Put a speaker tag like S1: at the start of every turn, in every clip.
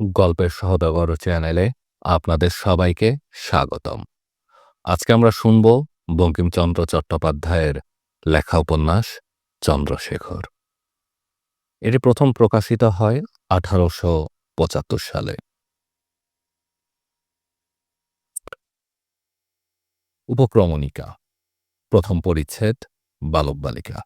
S1: গল্পের সহদাগর চ্যানেলে আপনাদের সবাইকে স্বাগতম। আজকে আমরা শুনব বঙ্কিমচন্দ্র চট্টোপাধ্যায়ের লেখা উপন্যাস চন্দ্রশেখর। এটি প্রথম প্রকাশিত হয় আঠারোশো পঁচাত্তর সালে। উপক্রমণিকা, প্রথম পরিচ্ছেদ বালক বালিকা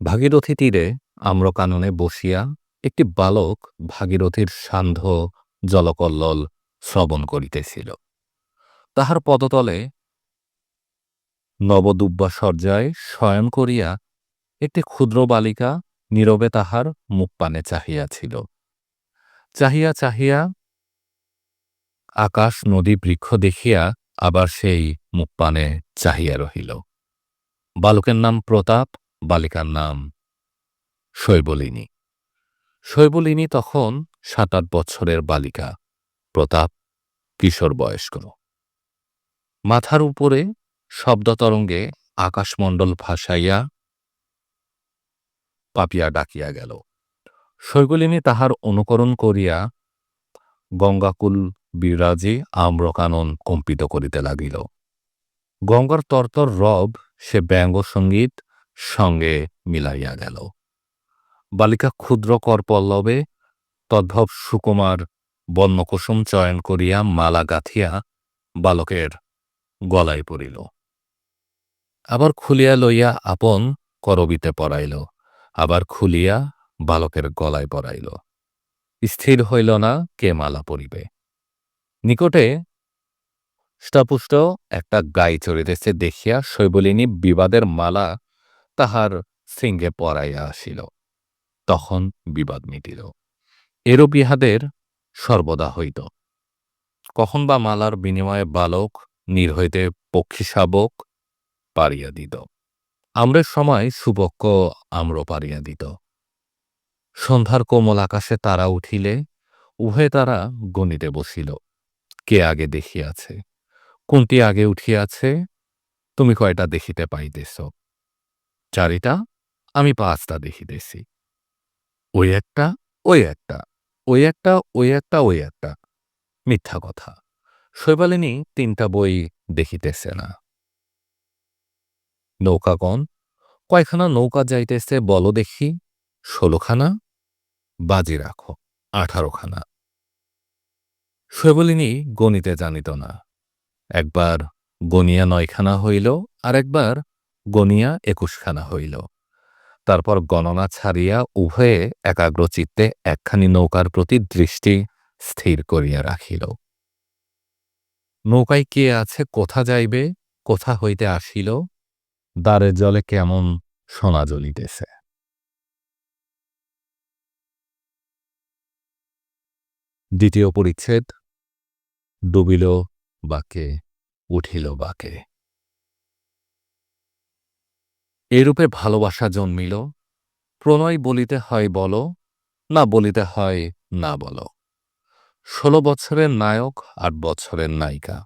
S1: ভাগীরথী তীরে আম্রকাননে বসিয়া একটি বালক ভাগীরথীর সান্ধ্য জলকল্লল শ্রবণ করিতেছিল। তাহার পদতলে নবদুব্বা সজ্জায় শয়ন করিয়া একটি ক্ষুদ্র বালিকা নীরবে তাহার মুখপানে চাহিয়াছিল। চাহিয়া চাহিয়া আকাশ নদী বৃক্ষ দেখিয়া আবার সেই মুখপানে চাহিয়া রহিল। বালকের নাম প্রতাপ, বালিকার নাম শৈবলিনী। শৈবলিনী তখন সাত আট বছরের বালিকা। প্রতাপ, কিশোর বয়স্ক। মাথার উপরে শব্দতরঙ্গে আকাশমণ্ডল ভাসাইয়া পাপিয়া ডাকিয়া গেল। শৈগলিনী তাহার অনুকরণ করিয়া গঙ্গাকুল বিরাজে আম্রকানন কম্পিত করিতে লাগিল। গঙ্গার তরতর রব সে ব্যঙ্গ সংগীত সঙ্গে মিলাইয়া গেল। বালিকা ক্ষুদ্র কর পল্লবে তদ্ভব সুকুমার বর্ণকুসুম চয়ন করিয়া মালা গাঁথিয়া বালকের গলায় পড়িল। আবার খুলিয়া লইয়া আপন করবিতে পড়াইল, আবার খুলিয়া বালকের গলায় পড়াইল। স্থির হইল না কে মালা পরিবে। নিকটে স্টাপুষ্ট একটা গাই চড়িতেছে দেখিয়া শৈবলিনী বিবাদের মালা তাহার সিংহে পরাইয়া আসিল। তখন বিবাদ মিটিল। এরূপ ইহাদের সর্বদা হইত। কখন বা মালার বিনিময়ে বালক নীর হইতে পক্ষী শাবক পারিয়া দিত। আম্রের সময় সুপক্ষ আম্র পারিয়া দিত। সন্ধ্যার কোমল আকাশে তারা উঠিলে উভয়ে তারা গণিতে বসিল। কে আগে দেখিয়াছে? কোনটি আগে উঠিয়াছে? তুমি কয়টা দেখিতে পাইতেছ? চারিটা, আমি পাঁচটা দেখিতেছি। ওই একটা ওই একটা ওই একটা ওই একটা ওই একটা। মিথ্যা কথা। শৈবালিনী তিনটা বই দেখিতেছে না। নৌকাগণ কয়খানা নৌকা যাইতেছে বলো দেখি। ষোলোখানা? বাজি রাখো, আঠারোখানা। শৈবলিনী গণিতে জানিত না। একবার গনিয়া নয়খানা হইল আর একবার গনিয়া একুশখানা হইল। তারপর গণনা ছাড়িয়া উভয়ে একাগ্রচিত্তে একখানি নৌকার প্রতি দৃষ্টি স্থির করিয়া রাখিল। নৌকায় কে আছে, কোথা যাইবে, কোথা হইতে আসিল দ্বারের জলে কেমন সোনা জ্বলিতেছে। দ্বিতীয় পরিচ্ছেদ, ডুবিল বাকে, উঠিল বাকে। এরূপে ভালোবাসা জন্মিল, প্রণয় বলিতে হয় বলো, না বলিতে হয় না বলো। ষোলো বছরের নায়ক, আট বছরের নায়িকা।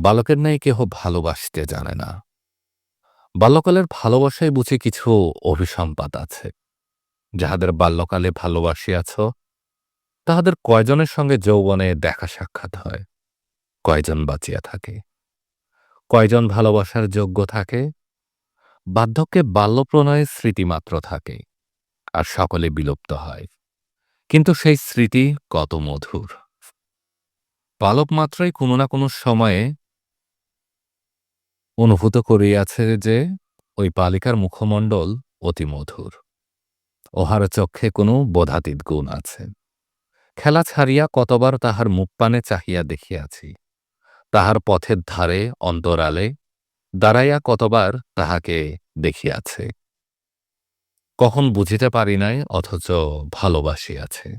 S1: বালকের ন্যায় কেহ ভালোবাসতে জানে না। বাল্যকালের ভালোবাসায় বুঝি কিছু অভিসম্পাত আছে। যাহাদের বাল্যকালে ভালোবাসিয়াছ, তাহাদের কয়জনের সঙ্গে যৌবনে দেখা সাক্ষাৎ হয়? কয়জন বাঁচিয়া থাকে? কয়জন ভালোবাসার যোগ্য থাকে? বার্ধক্যে বাল্যপ্রণয়ের স্মৃতি মাত্র থাকে, আর সকলে বিলুপ্ত হয়। কিন্তু সেই স্মৃতি কত মধুর। বালক মাত্রই কোনো না কোনো সময়ে অনুভূত করিয়াছে যে ওই বালিকার মুখমণ্ডল অতি মধুর। ওহার চক্ষে কোনো বোধাতীত গুণ আছে। খেলা ছাড়িয়া কতবার তাহার মুখপানে চাহিয়া দেখিয়াছি। তাহার পথের ধারে, অন্তরালে দাঁড়াইয়া কতবার তাহাকে দেখিয়াছে। কখন বুঝিতে পারি নাই, অথচ ভালোবাসিয়াছে।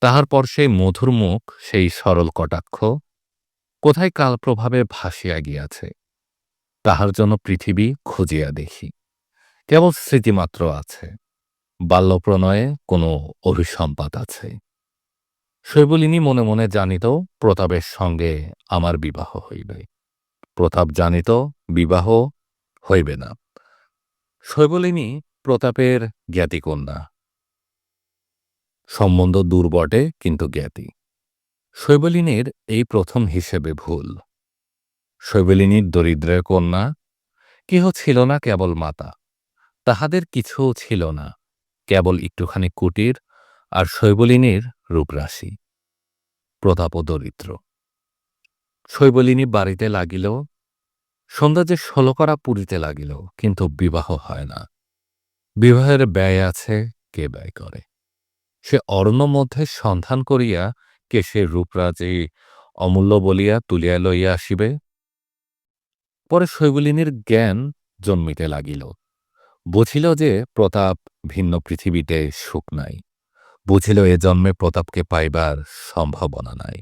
S1: তাহার পর সেই মধুর মুখ, সেই সরল কটাক্ষ, কোথায় কালপ্রভাবে ভাসিয়া গিয়াছে। তাহার জন্য পৃথিবী খুঁজিয়া দেখি। কেবল স্মৃতিমাত্র আছে। বাল্যপ্রণয়ে কোনো অভিসম্পাত আছে। শৈবলিনী মনে মনে জানিত, প্রতাপের সঙ্গে আমার বিবাহ হইবে। প্রতাপ জানিত, বিবাহ হইবে না। শৈবলিনী প্রতাপের জ্ঞাতিকন্যা সম্বন্ধ দূর বটে, কিন্তু জ্ঞাতি। শৈবলিনীর এই প্রথম হিসেবে ভুল। শৈবলিনীর দরিদ্রের কন্যা, কেহ ছিল না কেবল মাতা। তাহাদের কিছুও ছিল না, কেবল একটুখানি কুটির আর শৈবলিনীর রূপরাশি। প্রতাপ দরিদ্র। শৈবলিনী বাড়িতে লাগিল সন্ধ্যা যে ষোলকরা পুরিতে লাগিল, কিন্তু বিবাহ হয় না। বিবাহের ব্যয় আছে, কে ব্যয় করে? সে অরণ্য মধ্যে সন্ধান করিয়া কে সে রূপরাজে অমূল্য বলিয়া তুলিয়া লইয়া আসিবে? পরে শৈবলিনীর জ্ঞান জন্মিতে লাগিল। বুঝিল যে প্রতাপ ভিন্ন পৃথিবীতে সুখ নাই। বুঝিল এ জন্মে প্রতাপকে পাইবার সম্ভাবনা নাই।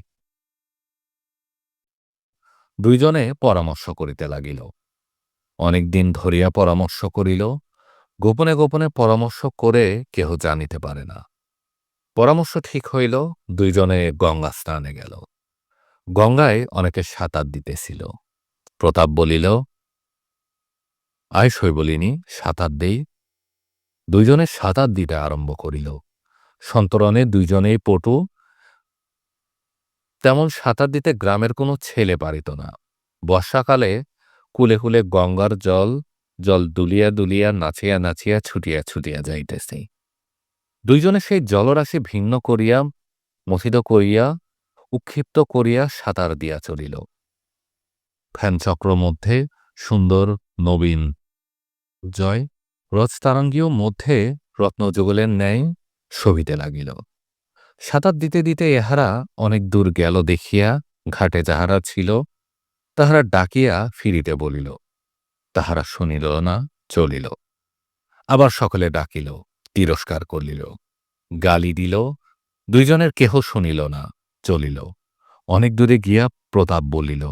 S1: দুইজনে পরামর্শ করিতে লাগিল। অনেকদিন ধরিয়া পরামর্শ করিল, গোপনে গোপনে পরামর্শ করে কেহ জানিতে পারে না। পরামর্শ ঠিক হইল, দুইজনে গঙ্গা স্নানে গেল। গঙ্গায় অনেকে সাঁতার দিতেছিল। প্রতাপ বলিল আয় শৈবলিনী সাঁতার দেই। দুইজনে সাঁতার দিতে আরম্ভ করিল। সন্তরণে দুইজনেই পটু তেমন সাঁতার দিতে গ্রামের কোনো ছেলে পারিত না। বর্ষাকালে কুলে কুলে গঙ্গার জল জল দুলিয়া দুলিয়া, নাচিয়া নাচিয়া, ছুটিয়া ছুটিয়া যাইতেছে। দুইজনে সেই জলরাশি ভিন্ন করিয়া, মথিত করিয়া, উক্ষিপ্ত করিয়া সাঁতার দিয়া চলিল। ফ্যানচক্র মধ্যে সুন্দর নবীন জয় রজতারঙ্গীয় মধ্যে রত্নযুগলের ন্যায় শোভিতে লাগিল। সাঁতার দিতে দিতে ইহারা অনেক দূর গেল দেখিয়া ঘাটে যাহারা ছিল, তাহারা ডাকিয়া ফিরিতে বলিল, তাহারা শুনিল না, চলিল। আবার সকলে ডাকিল, তিরস্কার করিল, গালি দিল, দুইজনের কেহ শুনিল না, চলিল। অনেক দূরে গিয়া প্রতাপ বলিল,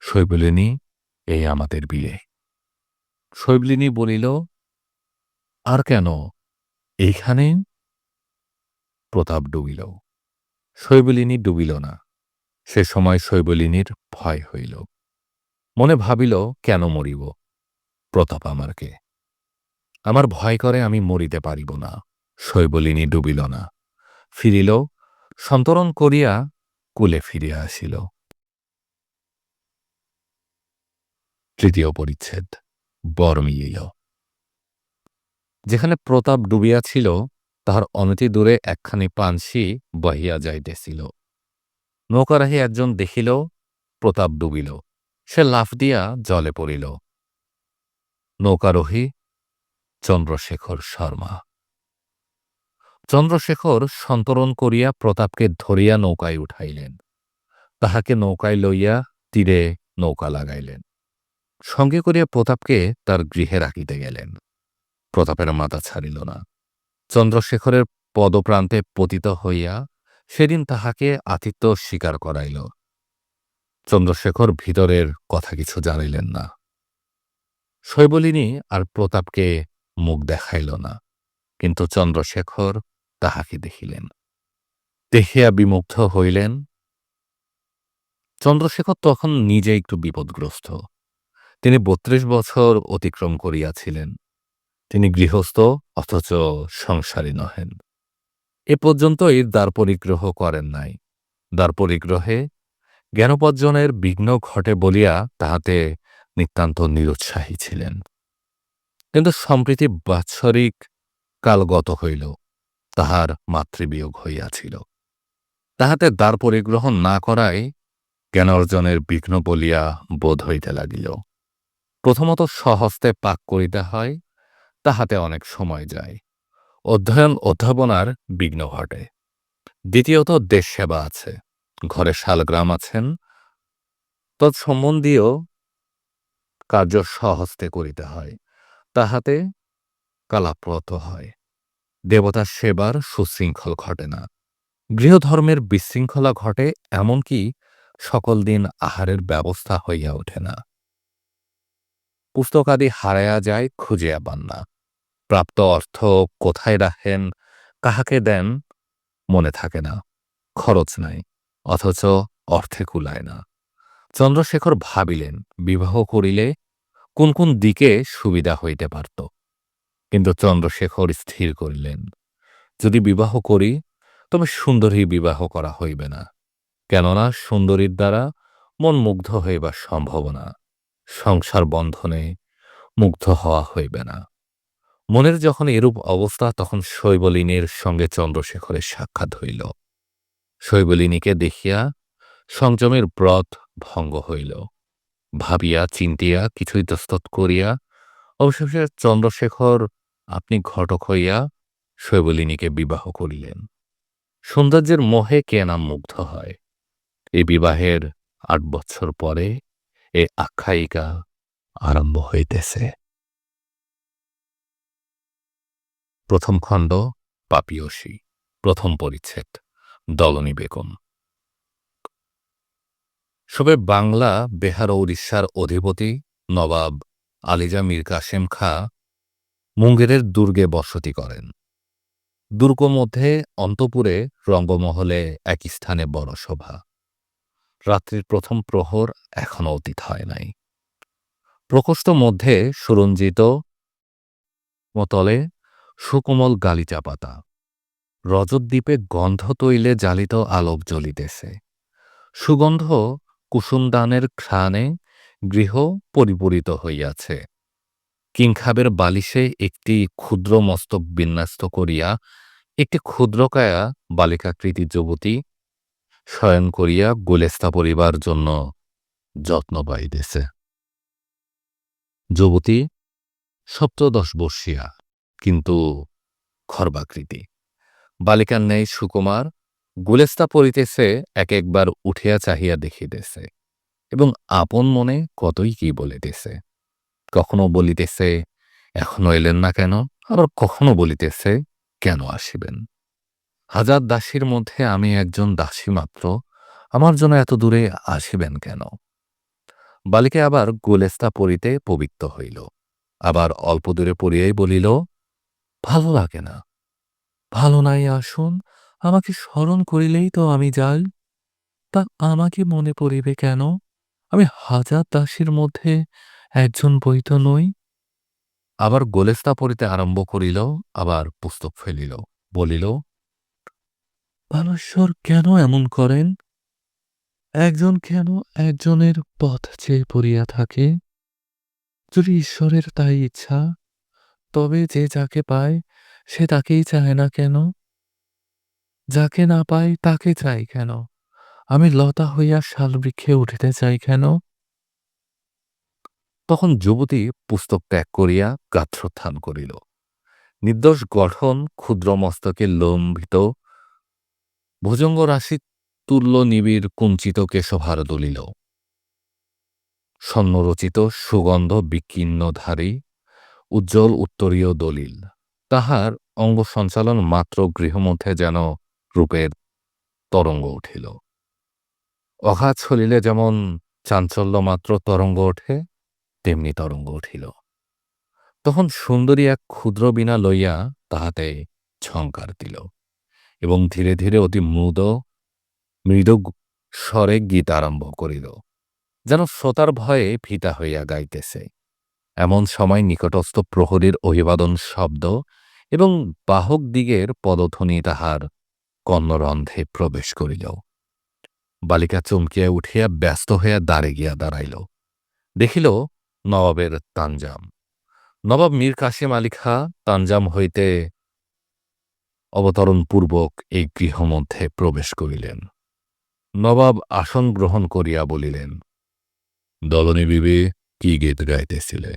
S1: শৈবলিনী এই আমাদের বিয়ে। শৈবলিনী বলিল, আর কেন? এইখানে প্রতাপ ডুবিল। শৈবলিনী ডুবিল না। সে সময় শৈবলিনীর ভয় হইল। মনে ভাবিল, কেন মরিব? প্রতাপ আমারকে। আমার ভয় করে আমি মরিতে পারিব না। শৈবলিনী ডুবিল না। ফিরিল, সন্তরণ করিয়া কুলে ফিরিয়া আসিল। তৃতীয় পরিচ্ছেদ বরমিল যেখানে প্রতাপ ডুবিয়াছিল তাহার অনতি দূরে একখানি পানসি বহিয়া যাইতেছিল। নৌকারাহি একজন দেখিল, প্রতাপ ডুবিল। সে লাফ দিয়া জলে পড়িল। নৌকারোহী চন্দ্রশেখর শর্মা। চন্দ্রশেখর সন্তরণ করিয়া প্রতাপকে ধরিয়া নৌকায় উঠাইলেন। তাহাকে নৌকায় লইয়া তীরে নৌকা লাগাইলেন। সঙ্গে করিয়া প্রতাপকে তার গৃহে রাখিতে গেলেন। প্রতাপের মাথা ছাড়িল না। চন্দ্রশেখরের পদপ্রান্তে পতিত হইয়া সেদিন তাহাকে আতিথ্য স্বীকার করাইল। চন্দ্রশেখর ভিতরের কথা কিছু জানিলেন না। শৈবলিনী আর প্রতাপকে মুখ দেখাইল না, কিন্তু চন্দ্রশেখর তাহাকে দেখিলেন। দেখিয়া বিমুগ্ধ হইলেন। চন্দ্রশেখর তখন নিজে একটু বিপদগ্রস্ত। তিনি বত্রিশ বছর অতিক্রম করিয়াছিলেন। গৃহস্থ অথচ সংসারী নহেন। এ পর্যন্ত এর দ্বার পরিগ্রহ করেন নাই। দ্বার পরিগ্রহে জ্ঞানোপার্জনের বিঘ্ন ঘটে বলিয়া তাহাতে নিতান্ত নিরুৎসাহী ছিলেন। কিন্তু সম্প্রীতি বাৎসরিক কালগত হইল, তাহার মাতৃবিয়োগ হইয়াছিল। তাহাতে দ্বার পরিগ্রহণ না করায় জ্ঞান অর্জনের বিঘ্ন বলিয়া বোধ হইতে লাগিল। প্রথমত সহস্তে পাক করিতে হয় তাহাতে অনেক সময় যায়। অধ্যয়ন অধ্যাপনার বিঘ্ন ঘটে। দ্বিতীয়ত দেশ সেবা আছে। ঘরে শালগ্রাম আছেন। তৎসম্বন্ধীয় কার্য সহস্তে করিতে হয়। তাহাতে কালাপ্রত হয়। দেবতার সেবার সুশৃঙ্খল ঘটে না। গৃহধর্মের বিশৃঙ্খলা ঘটে এমনকি সকল দিন আহারের ব্যবস্থা হইয়া ওঠে না। পুস্তকাদি হারাইয়া যায়, খুঁজিয়া পান না। প্রাপ্ত অর্থ কোথায় রাখেন, কাহাকে দেন, মনে থাকে না, খরচ নাই, অথচ অর্থে কুলায় না। চন্দ্রশেখর ভাবিলেন, বিবাহ করিলে কোন কোন দিকে সুবিধা হইতে পারত। কিন্তু চন্দ্রশেখর স্থির করিলেন, যদি বিবাহ করি, তবে সুন্দরী বিবাহ করা হইবে না। কেননা সুন্দরীর দ্বারা মন মুগ্ধ হইবার সম্ভাবনা, সংসার বন্ধনে মুগ্ধ হওয়া হইবে না। মনের যখন এরূপ অবস্থা, তখন শৈবলিনীর সঙ্গে চন্দ্রশেখরের সাক্ষাৎ হইল। শৈবলিনীকে দেখিয়া সংযমের ব্রত ভঙ্গ হইল। ভাবিয়া, চিন্তিয়া কিছু ইতস্তত করিয়া, অবশেষে চন্দ্রশেখর আপনি ঘটক হইয়া শৈবলিনীকে বিবাহ করিলেন। সৌন্দর্যের মোহে কে নাম মুগ্ধ হয়? এই বিবাহের আট বছর পরে এ আখ্যায়িকা আরম্ভ হইতেছে। প্রথম খণ্ড, পাপিয়সী, প্রথম পরিচ্ছেদ, দলনী বেগম। সবে বাংলা, বেহার উড়িষ্যার অধিপতি নবাব আলিজা মীর কাশেম খা মুঙ্গেরের দুর্গে বসতি করেন। দুর্গ মধ্যে অন্তপুরে রঙ্গমহলে এক স্থানে বড় সভা। রাত্রির প্রথম প্রহর এখনও অতীত হয় নাই। প্রকোষ্ঠ মধ্যে সুরঞ্জিত মতলে সুকোমল গালিচা পাতা রজতদ্বীপে গন্ধ তৈলে জালিত আলোক জ্বলিতেছে। সুগন্ধ কুসুমদানের ঘ্রাণে গৃহ পরিপূরিত হইয়াছে। কিংখাবের বালিশে একটি ক্ষুদ্র মস্তক বিন্যস্ত করিয়া একটি ক্ষুদ্রকায়া বালিকাকৃতি যুবতী শয়ন করিয়া গোলেস্তা পরিবার জন্য যত্ন পাইতেছে। যুবতী, সপ্তদশ বর্ষিয়া। কিন্তু খর্বাকৃতি। বালিকার ন্যায় সুকুমার, গুলেস্তা পড়িতেছে এক একবার উঠিয়া চাহিয়া দেখিতেছে এবং আপন মনে কতই কি বলিতেছে। কখনো বলিতেছে, এখনও এলেন না কেন? আবার কখনো বলিতেছে, কেন আসিবেন? হাজার দাসীর মধ্যে আমি একজন দাসী মাত্র, আমার জন্য এত দূরে আসিবেন কেন? বালিকা আবার গোলেস্তা পড়িতে পবিত্র হইল, আবার অল্প দূরে পড়িয়াই বলিল ভালো লাগে না। ভালো নাই, আসুন, আমাকে স্মরণ করিলেই তো আমি যাই। তা আমাকে মনে পড়িবে কেন? আমি হাজার দাসীর মধ্যে একজন বই তো নই। আবার গোলেস্তা পড়িতে আরম্ভ করিল, আবার পুস্তক ফেলিল, বলিল বানেশ্বর কেন এমন করেন? একজন কেন একজনের পথ চেয়ে পড়িয়া থাকে? যদি ঈশ্বরের তাই ইচ্ছা তবে যে যাকে পায়, সে তাকেই চায় না কেন? যাকে না পায়, তাকে চাই কেন? আমি লতা হইয়া শালবৃক্ষে উঠিতে চাই কেন? তখন যুবতী পুস্তক ত্যাগ করিয়া গাত্রোত্থান করিল। নির্দোষ গঠন ক্ষুদ্র মস্তকে লম্বিত ভুজঙ্গ রাশি তুল্য নিবিড় কুঞ্চিত কেশভার দলিল। স্বর্ণরচিত সুগন্ধ বিকীর্ণধারী উজ্জ্বল উত্তরীয় দলিল। তাহার অঙ্গ সঞ্চালন মাত্র গৃহমধ্যে যেন রূপের তরঙ্গ উঠিল। অঘাত ছলিলে যেমন চাঞ্চল্য মাত্র তরঙ্গ ওঠে, তেমনি তরঙ্গ উঠিল। তখন সুন্দরী এক ক্ষুদ্র বিনা লইয়া তাহাতে ঝঙ্কার দিল এবং ধীরে ধীরে অতি মৃদ, মৃদু স্বরে গীত আরম্ভ করিল, যেন শ্রোতার ভয়ে ফিতা হইয়া গাইতেছে। এমন সময় নিকটস্থ প্রহরীর অভিবাদন শব্দ এবং বাহক দিগের পদধ্বনি তাহার কর্ণরন্ধে প্রবেশ করিল। বালিকা চমকিয়া উঠিয়া ব্যস্ত হইয়া দাঁড়ে গিয়া দাঁড়াইল। দেখিল নবাবের তানজাম নবাব মীর কাসিম আলী খা তানজাম হইতে অবতরণপূর্বক এই গৃহমধ্যে প্রবেশ করিলেন। নবাব আসন গ্রহণ করিয়া বলিলেন দলনী বিবি কি গীত গাইতেছিলে?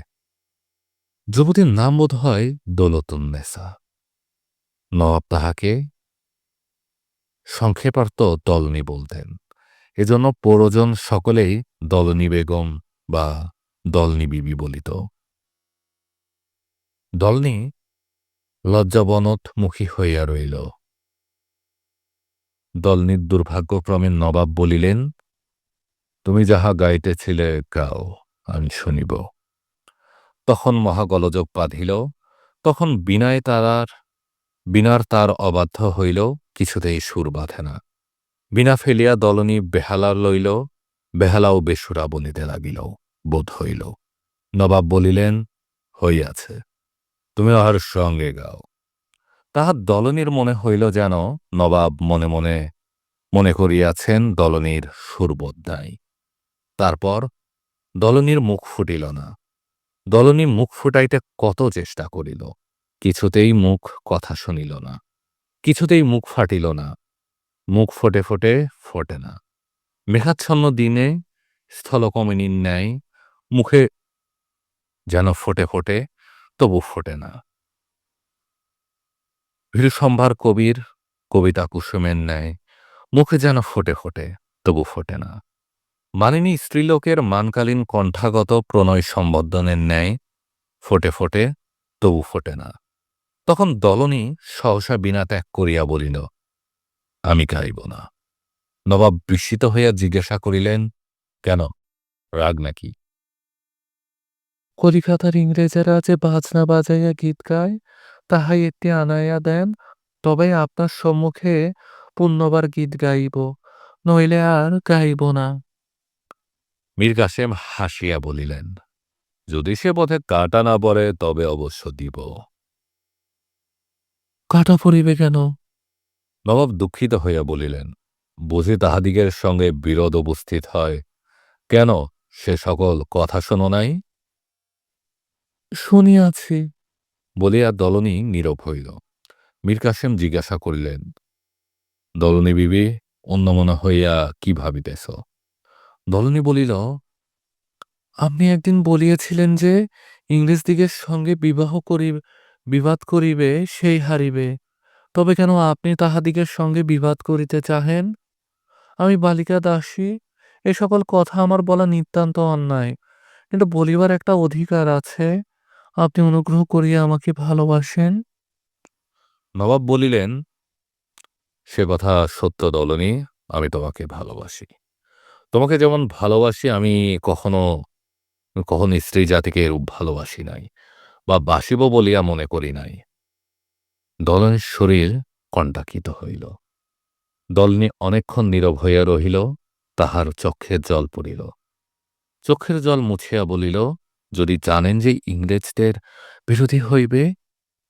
S1: যুবতীর নাম বোধ হয় দোলতুন্নেসা নবাব তাহাকে সংক্ষেপার্থ দলনী বলতেন। এজন্য পরজন সকলেই দলনী বেগম বা দলনী বিবি বলিত। দলনী লজ্জাবনতমুখী হইয়া রইল। দলনীর দুর্ভাগ্যক্রমে নবাব বলিলেন, তুমি যাহা গাইতেছিলে গাও। আমি শুনিব। তখন মহাগলযোগ বাঁধিল, তখন বিনায় তারার, বিনার তার অবাধ্য হইল, কিছুতেই সুর বাঁধে না। বিনা ফেলিয়া দলনী বেহালা লইল, বেহালাও বেসুরা বলিতে লাগিল, বোধ হইল। নবাব বলিলেন, হইয়াছে, তুমি আর সঙ্গে গাও। তাহার দলনীর মনে হইল যেন নবাব মনে মনে মনে করিয়াছেন দলনীর সুরবোধ্যায়। তারপর দলনীর মুখ ফুটিল না। দলনী মুখ ফুটাইতে কত চেষ্টা করিল, কিছুতেই মুখ কথা শুনিল না, কিছুতেই মুখ ফাটিল না, মুখ ফোটে ফোটে ফোটে না। মেঘাচ্ছন্ন দিনে স্থলকমিনীর ন্যায় মুখে যেন ফোটে ফোটে, তবু ফোটে না। ভীরসম্ভার কবির কবিতা কুসুমের ন্যায় মুখে যেন ফোটে ফোটে, তবু ফোটে না। মানিনী স্ত্রীলোকের মানকালীন কণ্ঠাগত প্রণয় সম্বোধনের ন্যায় ফোটে ফোটে, তবু ফোটে না। তখন দলনী সহসা বিনা ত্যাগ করিয়া বলিল, আমি গাইব না। নবাব বিস্মিত হইয়া জিজ্ঞাসা করিলেন, কেন? রাগ নাকি?
S2: কলিকাতার ইংরেজেরা যে বাজনা বাজাইয়া গীত গায়, তাহাই একটি আনাইয়া দেন, তবে আপনার সম্মুখে পুণ্যবার গীত গাইব, নইলে আর গাইব না।
S1: মীর কাসেম হাসিয়া বলিলেন, যদি সে পথে কাটা না পড়ে, তবে অবশ্য দিব।
S2: কাটা পড়িবে কেন?
S1: নবাব দুঃখিত হইয়া বলিলেন, বুঝি তাহাদিগের সঙ্গে বিরোধ উপস্থিত হয়। কেন? সে সকল কথা শোনো নাই?
S2: শুনিয়াছি।
S1: বলিয়া দলনী নীরব হইল। মীর কাসেম জিজ্ঞাসা করিলেন, দলনী বিবি, অন্যমনা হইয়া কি ভাবিতেছ? দলনী বলিল,
S2: আপনি একদিন বলিয়াছিলেন যে, ইংরেজ দিগের সঙ্গে বিবাহ করি বিবাদ করিবে, সেই হারিবে। তবে কেন আপনি তাহাদিগের সঙ্গে বিবাদ করিতে চাহেন? আমি বালিকা দাসী, এ সকল কথা আমার বলা নিতান্ত অন্যায়। কিন্তু বলিবার একটা অধিকার আছে, আপনি অনুগ্রহ করিয়া আমাকে ভালোবাসেন?
S1: নবাব বলিলেন, সে কথা সত্য দলনী আমি তোমাকে ভালোবাসি। তোমাকে যেমন ভালোবাসি, আমি কখনো কখনো স্ত্রী জাতিকে এরূপ ভালোবাসি নাই বা বাসিব বলিয়া মনে করি নাই। দলনের শরীর কণ্টাকিত হইল। দলনি অনেকক্ষণ নীরব হইয়া রহিল, তাহার চক্ষের জল পড়িল। চক্ষের জল মুছিয়া বলিল, যদি জানেন যে ইংরেজদের বিরোধী হইবে,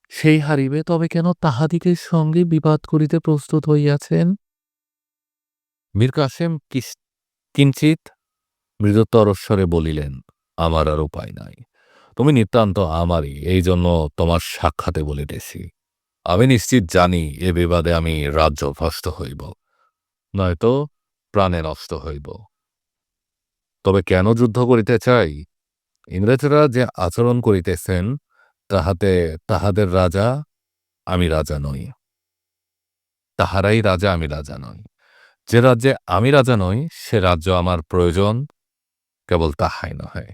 S2: সেই হারিবে, তবে কেন তাহাদিগের সঙ্গে বিবাদ করিতে প্রস্তুত হইয়াছেন?
S1: মীর কাসেম কিস- কিঞ্চিত মৃদুতর স্বরে বলিলেন, আমার আর উপায় নাই। তুমি নিতান্ত আমারই এই জন্য তোমার সাক্ষাতে বলিতেছি। আমি নিশ্চিত জানি এ বিবাদে আমি রাজ্য ভ্রষ্ট হইব, নয়তো প্রাণে নষ্ট হইব। তবে কেন যুদ্ধ করিতে চাই? ইংরেজরা যে আচরণ করিতেছেন, তাহাতে তাহাদের রাজা আমি রাজা নই। তাহারাই রাজা আমি রাজা নই। যে রাজ্যে আমি রাজা নই, সে রাজ্য আমার প্রয়োজন, কেবল তাহাই নহে।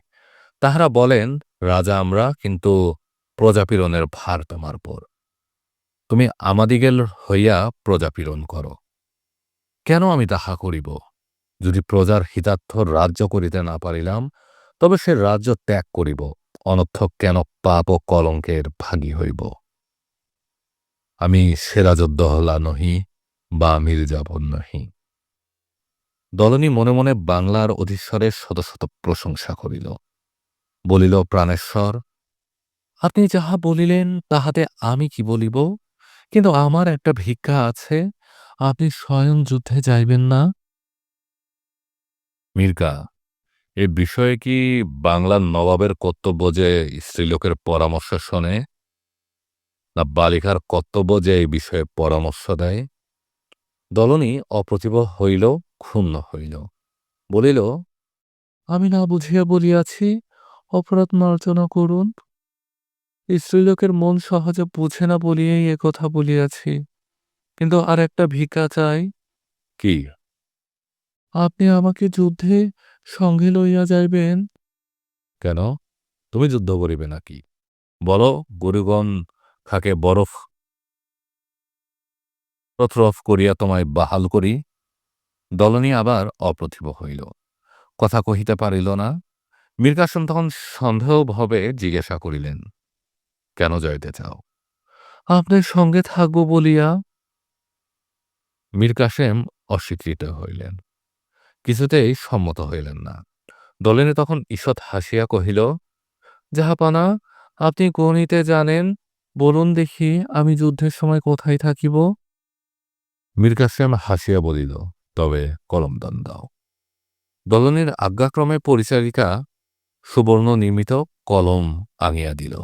S1: তাহারা বলেন, রাজা আমরা, কিন্তু প্রজাপীড়নের ভার তোমার পর তুমি আমাদিগের হইয়া প্রজাপীড়ন করো। কেন আমি তাহা করিব? যদি প্রজার হিতার্থ রাজ্য করিতে না পারিলাম, তবে সে রাজ্য ত্যাগ করিব, অনর্থক কেন পাপ ও কলঙ্কের ভাগী হইব? আমি সেরাজউদ্দৌলা নহি, বা মির্জাফর নহি। দলনী মনে মনে বাংলার অধীশ্বরের শত শত প্রশংসা করিল। বলিল, প্রাণেশ্বর,
S2: আপনি যাহা বলিলেন, তাহাতে আমি কি বলিব? কিন্তু আমার একটা ভিক্ষা আছে, আপনি স্বয়ং যুদ্ধে যাইবেন না?
S1: মির্কা এ বিষয়ে কি বাংলার নবাবের কর্তব্য যে স্ত্রীলোকের পরামর্শ শোনে? না বালিকার কর্তব্য যে এই বিষয়ে পরামর্শ দেয়? দলনী অপ্রতিভ হইল ক্ষুণ্ণ হইল। বলিল
S2: আমি না বুঝিয়া বলিয়াছি অপরাধ মার্জনা করুন। স্ত্রীলোকের মন সহজে বুঝে না বলিয়াই এ কথা বলিয়াছি। কিন্তু আর একটা ভিক্ষা চাই।
S1: কি?
S2: আপনি আমাকে যুদ্ধে সঙ্গে লইয়া যাইবেন।
S1: কেন? তুমি যুদ্ধ করিবে নাকি? বলো গুরুগণ খাকে বরফ রফ করিয়া তোমায় বাহাল করি। দলনী আবার অপ্রতিভ হইল। কথা কহিতে পারিল না। মীরকাসম তখন সন্দেহভাবে জিজ্ঞাসা করিলেন, কেন যাইতে চাও?
S2: আপনার সঙ্গে থাকব বলিয়া।
S1: মীর কাসেম অস্বীকৃত হইলেন। কিছুতেই সম্মত হইলেন না। দলিনী তখন ঈষৎ হাসিয়া কহিল
S2: জাহাপানা আপনি গণিতে জানেন? বলুন দেখি, আমি যুদ্ধের সময় কোথায় থাকিব?
S1: মীর কাসেম হাসিয়া বলিল, তবে কলমদান দাও। দলনের আজ্ঞাক্রমে পরিচারিকা সুবর্ণ নির্মিত কলম আনিয়া দিল।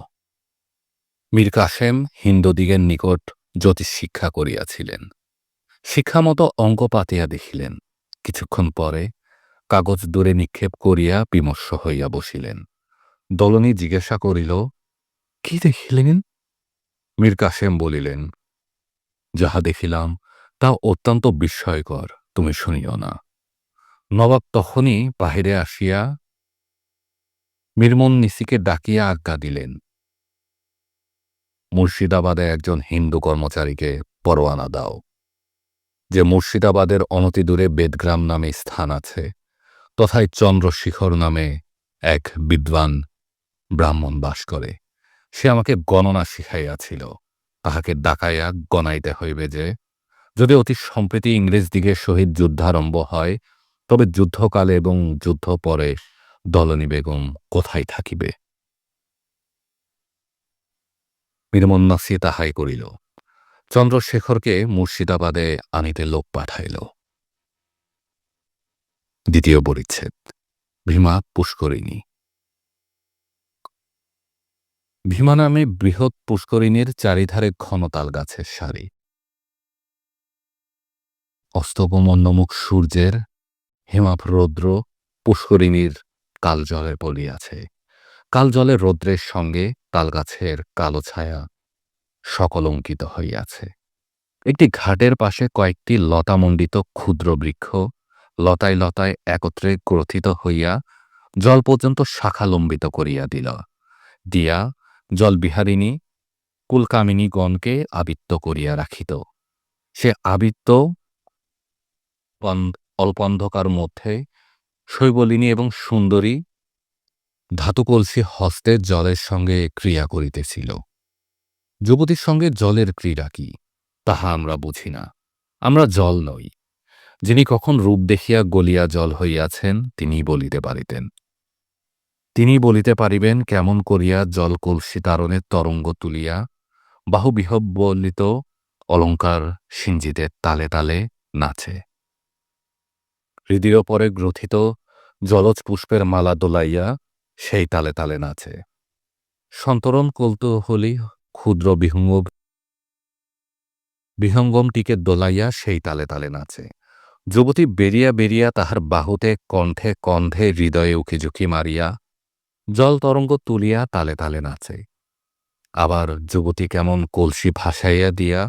S1: মীর কাসেম হিন্দুদিগের নিকট জ্যোতিষ শিক্ষা করিয়াছিলেন। শিক্ষামতো অঙ্ক পাতিয়া দেখিলেন। কিছুক্ষণ পরে কাগজ দূরে নিক্ষেপ করিয়া বিমর্ষ হইয়া বসিলেন। দলনী জিজ্ঞাসা করিল,
S2: কি দেখিলেন?
S1: মীর কাসেম বলিলেন, যাহা দেখিলাম তা অত্যন্ত বিস্ময়কর, তুমি শুনিও না। নবাব তখনই বাহিরে আসিয়া মিরমন নিসিকে ডাকিয়া আজ্ঞা দিলেন। মুর্শিদাবাদে একজন হিন্দু কর্মচারীকে পরোয়ানা দাও। যে মুর্শিদাবাদের অনতিদূরে বেদগ্রাম নামে স্থান আছে, তথায় চন্দ্রশিখর নামে এক বিদ্বান ব্রাহ্মণ বাস করে। সে আমাকে গণনা শিখাইয়াছিল। তাহাকে ডাকাইয়া গণাইতে হইবে যে যদি অতি সম্প্রতি ইংরেজ দিগের সহিত যুদ্ধারম্ভ হয়, তবে যুদ্ধকালে এবং যুদ্ধ পরে দলনী বেগম কোথায় থাকিবে? মীরমন্নাসি তাহাই করিল। চন্দ্রশেখরকে মুর্শিদাবাদে আনিতে লোক পাঠাইল। দ্বিতীয় পরিচ্ছেদ, ভীমা পুষ্করিণী। ভীমা নামে বৃহৎ পুষ্করিণীর চারিধারে ঘন তাল গাছের সারি। অস্তপমন্নমুখ সূর্যের হেমাভ রৌদ্র পুষ্করিণীর কাল জলে পড়িয়াছে কাল জলে রৌদ্রের সঙ্গে তালগাছের কালো ছায়া সকলঙ্কিত হইয়াছে। একটি ঘাটের পাশে কয়েকটি লতামণ্ডিত ক্ষুদ্র বৃক্ষ লতায় লতায় একত্রে গ্রথিত হইয়া জল পর্যন্ত শাখালম্বিত করিয়া দিল। দিয়া জলবিহারিণী কুলকামিনীগণকে আবৃত্ত করিয়া রাখিত। সে আবৃত্ত পন- অল্পন্ধকার মধ্যে শৈবলিনী এবং সুন্দরী ধাতুকলসি হস্তে জলের সঙ্গে ক্রিয়া করিতেছিল। যুবতীর সঙ্গে জলের ক্রীড়া কি, তাহা আমরা বুঝি না। আমরা জল নই। যিনি কখন রূপ দেখিয়া গলিয়া জল হইয়াছেন তিনি বলিতে পারিতেন। তিনি বলিতে পারিবেন কেমন করিয়া জল কলসি তারণের তরঙ্গ তুলিয়া বাহুবিহব্বলিত অলঙ্কার সিঞ্জিতের তালে তালে নাচে। হৃদয় পরে গ্রথিত জলজ পুষ্পের মালা দোলাইয়া সেই তালে তালে নাচে। সন্তরণ কৌতূহলী ক্ষুদ্র বিহঙ্গ বিহঙ্গমটিকে দোলাইয়া সেই তালে তালে নাচে। যুবতী বেরিয়া বেরিয়া তাহার বাহুতে কণ্ঠে কণ্ঠে হৃদয়ে উকিঝুঁকি মারিয়া জল তরঙ্গ তুলিয়া তালে তালে নাচে। আবার যুবতী কেমন কলসি ভাসাইয়া দিয়া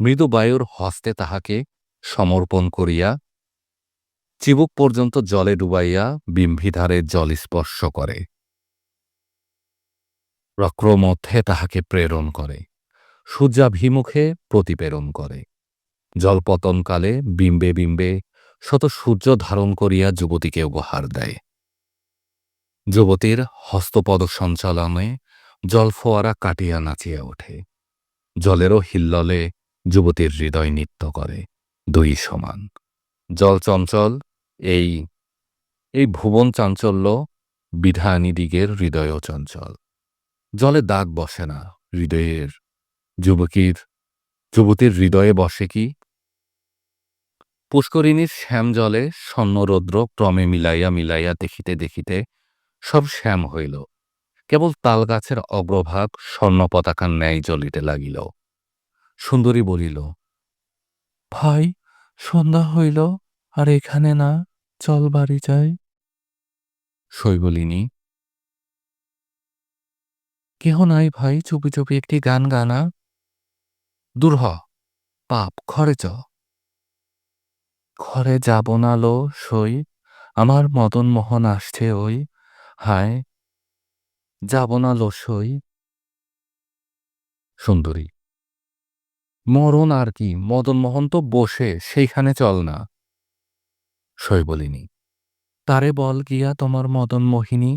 S1: মৃদু বায়ুর হস্তে তাহাকে সমর্পণ করিয়া চিবুক পর্যন্ত জলে ডুবাইয়া বিম্ভিধারে জল স্পর্শ করে। রক্রমধ্যে তাহাকে প্রেরণ করে। সূর্যাভিমুখে প্রতিপ্রেরণ করে। জলপতনকালে বিম্বে বিম্বে শত সূর্য ধারণ করিয়া যুবতীকে উপহার দেয়। যুবতীর হস্তপদ সঞ্চালনে জলফোয়ারা কাটিয়া নাচিয়া ওঠে। জলেরও হিল্ললে যুবতীর হৃদয় নৃত্য করে। দুই সমান। জল চঞ্চল এই এই ভুবন চাঞ্চল্য বিধানিদিগের হৃদয়ও চঞ্চল। জলে দাগ বসে না হৃদয়ের। যুবকীর, যুবতীর হৃদয়ে বসে কি? পুষ্করিণীর শ্যাম জলে স্বর্ণরৌদ্র ক্রমে মিলাইয়া মিলাইয়া দেখিতে দেখিতে সব শ্যাম হইল। কেবল তালগাছের অগ্রভাগ স্বর্ণ পতাকার ন্যায় জ্বলিতে লাগিল। সুন্দরী বলিল,
S2: ভাই, সন্ধ্যা হইল। আর এখানে না চল বাড়ি যাই।
S1: শৈবলিনী।
S2: কেহ নাই ভাই চুপি চুপি একটি গান গানা।
S1: দূর হ
S2: পাপ ঘরে চ। ঘরে যাব না লো সই আমার মদন মোহন আসছে ওই। হায় যাব না লো সই।
S1: সুন্দরী।
S2: মরণ আর কি মদন মোহন তো বসে সেইখানে চল না।
S1: শৈবলিনী
S2: তারে বল গিয়া তোমার মদন মোহিনী,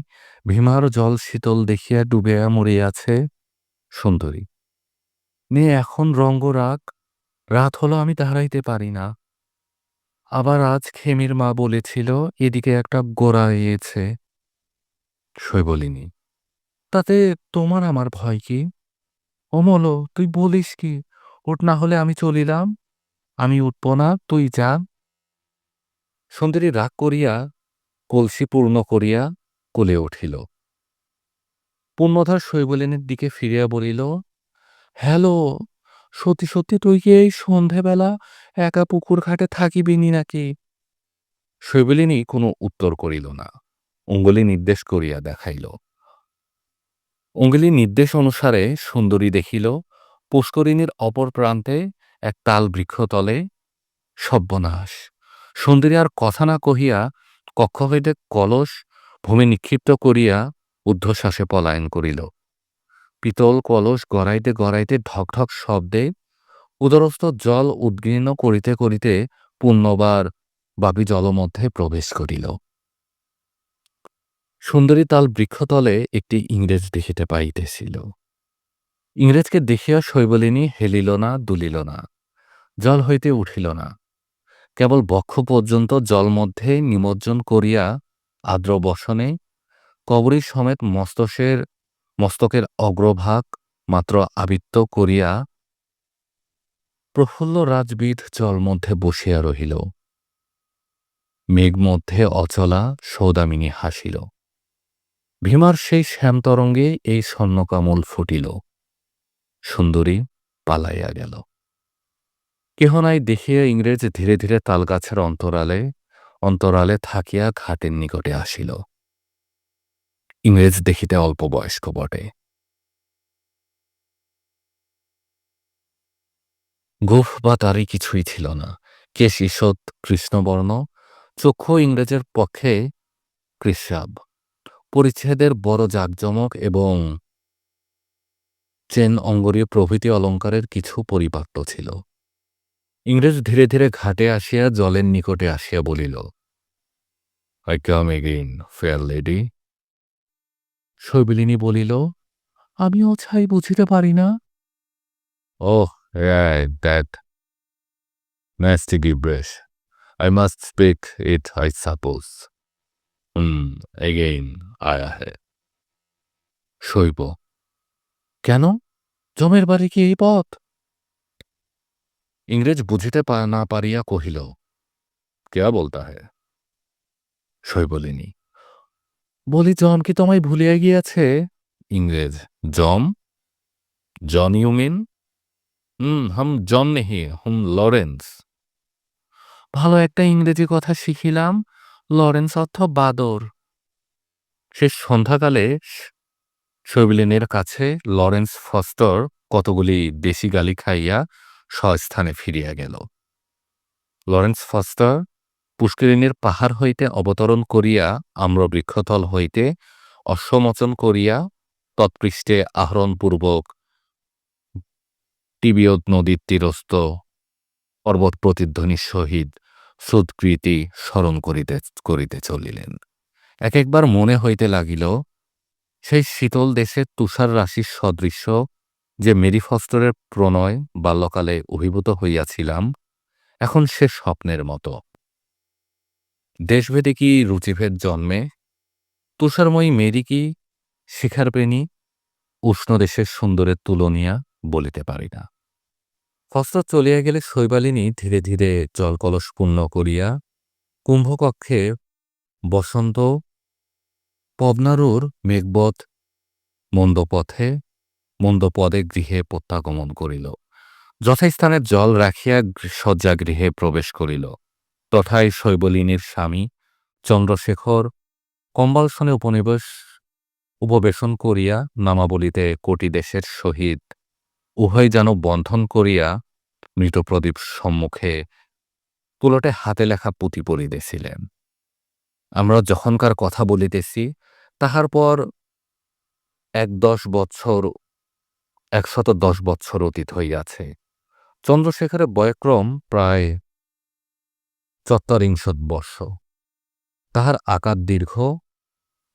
S2: ভীমার জল শীতল দেখিয়া ডুবিয়া মরিয়াছে
S1: সুন্দরী,
S2: নে এখন রঙ্গ রাগ রাত হলো আমি দাঁড়াইতে পারি না। আবার আজ খেমির মা বলেছিল, এদিকে একটা গোড়া এয়েছে।
S1: শৈবলিনী
S2: তাতে তোমার আমার ভয় কি? অমল, তুই বলিস কি? ওট না হলে আমি চলিলাম। আমি উঠব না, তুই যা।
S1: সুন্দরী রাগ করিয়া, কলসি পূর্ণ করিয়া কোলে উঠিল।
S2: পূর্ণধর শৈবলিনের দিকে ফিরিয়া বলিল, হ্যালো, সত্যি সত্যি তুই কি এই সন্ধেবেলা একা পুকুর ঘাটে থাকিবিনি নাকি?
S1: শৈবলিনী কোনো উত্তর করিল না। অঙ্গুলি নির্দেশ করিয়া দেখাইল। অঙ্গুলি নির্দেশ অনুসারে সুন্দরী দেখিল, পুষ্করিণীর অপর প্রান্তে এক তাল বৃক্ষতলে সব্যনাশ। সুন্দরী আর কথা না কহিয়া কক্ষ হইতে কলস ভূমি নিক্ষিপ্ত করিয়া ঊর্ধ্বশ্বাসে পলায়ন করিল। পিতল কলস গড়াইতে গড়াইতে ঢক ঢক শব্দে উদরস্থ জল উদ্গীর্ণ করিতে করিতে পুণ্যবার বাপি জলমধ্যে প্রবেশ করিল। সুন্দরী তাল বৃক্ষতলে একটি ইংরেজ দেখিতে পাইতেছিল। ইংরেজকে দেখিয়া শৈবলিনী হেলিল না, দুলিল না, জল হইতে উঠিল না। কেবল বক্ষ পর্যন্ত জল মধ্যে নিমজ্জন করিয়া আর্দ্র বসনে কবরী সমেত মস্তকের মস্তকের অগ্রভাগ মাত্র আবৃত্ত করিয়া প্রফুল্ল রাজবিদ জল মধ্যে বসিয়া রহিল। মেঘ মধ্যে অচলা সৌদামিনী হাসিল। ভীমার সেই শ্যামতরঙ্গে এই স্বর্ণকামল ফুটিল। সুন্দরী পালাইয়া গেল। কেহ নাই দেখিয়া ইংরেজ ধীরে ধীরে তালগাছের অন্তরালে অন্তরালে থাকিয়া ঘাটের নিকটে আসিল। ইংরেজ দেখিতে অল্প বয়স্ক বটে। গোফ বা তারই কিছুই ছিল না। কেশ ঈষৎ কৃষ্ণবর্ণ, চক্ষু ইংরেজের পক্ষে কৃষাব পরিচ্ছেদের বড় জাঁকজমক এবং চেন অঙ্গরীয় প্রভৃতি অলঙ্কারের কিছু পরিপাক্য ছিল। ইংরেজ ধীরে ধীরে ঘাটে আসিয়া জলের নিকটে আসিয়া বলিল I come again fair lady
S2: Shaibalini বলিল আমিও ছাই বুঝিতে পারি না।
S1: Yeah, that nasty gibberish. I must speak it, I suppose. Hmm, again, I শৈব
S2: কেন? জমের বাড়ি কি এই পথ?
S1: ইংরেজ বুঝিতে না পারিয়া কহিল, কেয়া বলতা হে? শৈবলিনী
S2: বলি, জম কি তোমায় ভুলিয়া গিয়াছে?
S1: ইংরেজ, জম? জন ইউ মিন? হুম হাম জন নেহি, হুম লরেন্স।
S2: ভালো একটা ইংরেজি কথা শিখিলাম, লরেন্স অর্থ বাদর।
S1: সে সন্ধ্যাকালে শৈবিলিনের কাছে লরেন্স ফস্টর কতগুলি দেশি গালি খাইয়া স্বস্থানে ফিরিয়া গেল। লরেন্স ফস্টার পুষ্করিণীর পাহাড় হইতে অবতরণ করিয়া আম্রবৃক্ষতল হইতে অশ্বমোচন করিয়া তৎপৃষ্ঠে আহরণপূর্বক টিবিয়ত নদীর তীরস্থ পর্বত প্রতিধ্বনির সহিত সুৎকৃতি স্মরণ করিতে করিতে চলিলেন। এক একবার মনে হইতে লাগিল, সেই শীতল দেশের তুষার রাশির সদৃশ্য যে মেরি ফস্টরের প্রণয় বাল্যকালে অভিভূত হইয়াছিলাম, এখন সে স্বপ্নের মতো। দেশভেদে কি রুচিভেদ জন্মে? তুষারময়ী মেরি কি শিখার শিখারপ্রেণী উষ্ণ দেশের সুন্দরের তুলনিয়া বলিতে পারি না। ফস্টর চলিয়া গেলে শৈবালিনী ধীরে ধীরে জলকলস পূর্ণ করিয়া কুম্ভকক্ষে বসন্ত পবনারুর মেঘবৎ, মন্দপথে মন্দপদে গৃহে প্রত্যাগমন করিল। যথাস্থানে জল রাখিয়া শয্যাগৃহে প্রবেশ করিল। তথায় শৈবলিনীর স্বামী চন্দ্রশেখর কম্বালসনে উপনিবেশ উপবেশন করিয়া নামাবলিতে কোটি দেশের সহিত উভয় যেন বন্ধন করিয়া মৃতপ্রদীপ সম্মুখে তুলটে হাতে লেখা পুঁতি পড়িতেছিলেন আমরা যখনকার কথা বলিতেছি, তাহার পর এক দশ বৎসর একশত দশ বৎসর অতীত হইয়াছে। চন্দ্রশেখরের বয়ক্রম প্রায় চত্বরিংশৎ বর্ষ। তাহার আকার দীর্ঘ,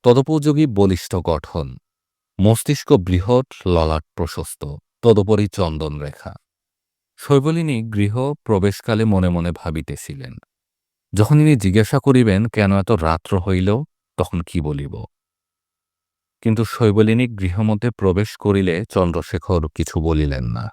S1: তদোপযোগী বলিষ্ঠ গঠন। মস্তিষ্ক বৃহৎ, ললাট প্রশস্ত, তদুপরি চন্দন রেখা। শৈবলিনী গৃহ প্রবেশকালে মনে মনে ভাবিতেছিলেন। যখন ইনি জিজ্ঞাসা করিবেন, কেন এত রাত্র হইল, তখন কি বলিব? কিন্তু শৈবলিনী গৃহমধ্যে প্রবেশ করিলে চন্দ্রশেখর কিছু বলিলেন না।